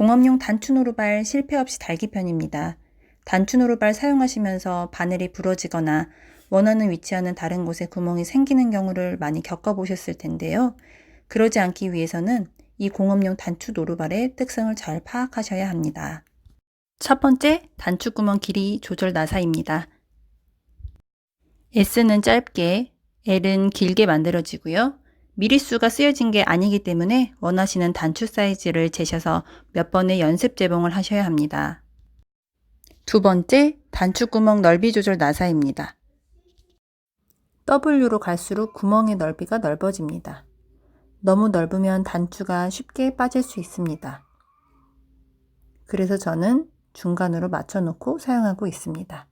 공업용 단추 노루발 실패 없이 달기 편입니다. 단추 노루발 사용하시면서 바늘이 부러지거나 원하는 위치와는 다른 곳에 구멍이 생기는 경우를 많이 겪어보셨을 텐데요. 그러지 않기 위해서는 이 공업용 단추 노루발의 특성을 잘 파악하셔야 합니다. 첫 번째, 단추 구멍 길이 조절 나사입니다. S는 짧게, L은 길게 만들어지고요. 미리수가 쓰여진 게 아니기 때문에 원하시는 단추 사이즈를 재셔서 몇 번의 연습 재봉을 하셔야 합니다. 두 번째, 단추 구멍 넓이 조절 나사입니다. W로 갈수록 구멍의 넓이가 넓어집니다. 너무 넓으면 단추가 쉽게 빠질 수 있습니다. 그래서 저는 중간으로 맞춰놓고 사용하고 있습니다.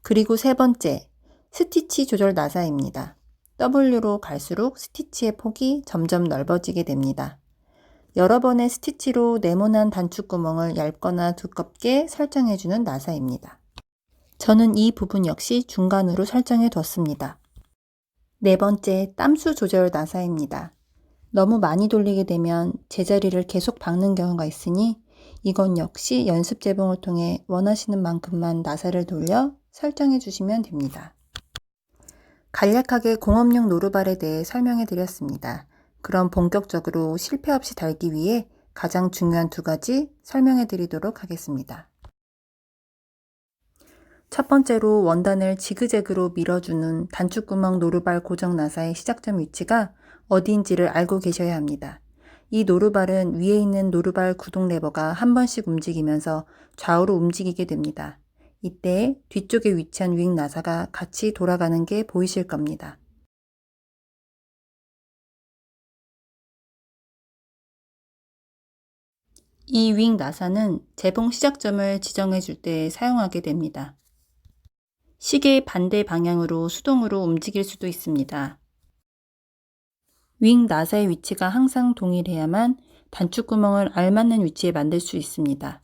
그리고 세 번째, 스티치 조절 나사입니다. W로 갈수록 스티치의 폭이 점점 넓어지게 됩니다. 여러 번의 스티치로 네모난 단추구멍을 얇거나 두껍게 설정해주는 나사입니다. 저는 이 부분 역시 중간으로 설정해 뒀습니다. 네 번째, 땀수 조절 나사입니다. 너무 많이 돌리게 되면 제자리를 계속 박는 경우가 있으니 이건 역시 연습 재봉을 통해 원하시는 만큼만 나사를 돌려 설정해 주시면 됩니다. 간략하게 공업용 노루발에 대해 설명해 드렸습니다. 그럼 본격적으로 실패 없이 달기 위해 가장 중요한 두 가지 설명해 드리도록 하겠습니다. 첫 번째로 원단을 지그재그로 밀어주는 단추구멍 노루발 고정 나사의 시작점 위치가 어디인지를 알고 계셔야 합니다. 이 노루발은 위에 있는 노루발 구동 레버가 한 번씩 움직이면서 좌우로 움직이게 됩니다. 이때 뒤쪽에 위치한 윙 나사가 같이 돌아가는 게 보이실 겁니다. 이 윙 나사는 재봉 시작점을 지정해 줄 때 사용하게 됩니다. 시계의 반대 방향으로 수동으로 움직일 수도 있습니다. 윙 나사의 위치가 항상 동일해야만 단추구멍을 알맞는 위치에 만들 수 있습니다.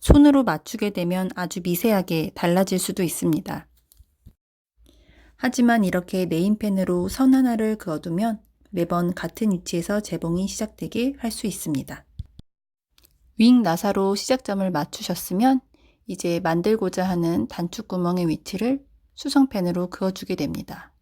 손으로 맞추게 되면 아주 미세하게 달라질 수도 있습니다. 하지만 이렇게 네임펜으로 선 하나를 그어두면 매번 같은 위치에서 재봉이 시작되게 할 수 있습니다. 윙 나사로 시작점을 맞추셨으면 이제 만들고자 하는 단추구멍의 위치를 수성펜으로 그어주게 됩니다.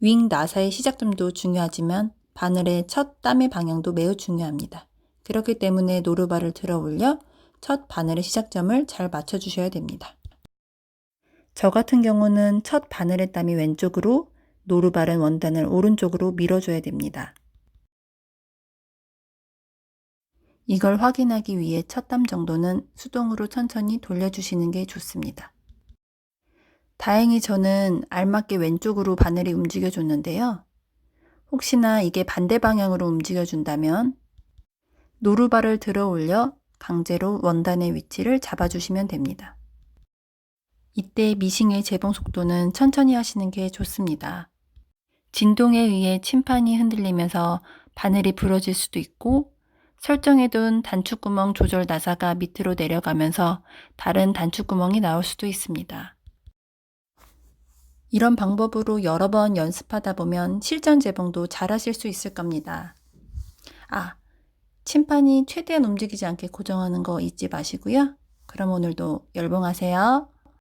윙 나사의 시작점도 중요하지만 바늘의 첫 땀의 방향도 매우 중요합니다. 그렇기 때문에 노루발을 들어 올려 첫 바늘의 시작점을 잘 맞춰주셔야 됩니다. 저 같은 경우는 첫 바늘의 땀이 왼쪽으로 노루발은 원단을 오른쪽으로 밀어줘야 됩니다. 이걸 확인하기 위해 첫 땀 정도는 수동으로 천천히 돌려주시는 게 좋습니다. 다행히 저는 알맞게 왼쪽으로 바늘이 움직여줬는데요. 혹시나 이게 반대 방향으로 움직여준다면 노루발을 들어 올려 강제로 원단의 위치를 잡아주시면 됩니다. 이때 미싱의 재봉 속도는 천천히 하시는 게 좋습니다. 진동에 의해 침판이 흔들리면서 바늘이 부러질 수도 있고 설정해둔 단추구멍 조절 나사가 밑으로 내려가면서 다른 단추구멍이 나올 수도 있습니다. 이런 방법으로 여러 번 연습하다 보면 실전 재봉도 잘 하실 수 있을 겁니다. 아, 침판이 최대한 움직이지 않게 고정하는 거 잊지 마시고요. 그럼 오늘도 열봉하세요.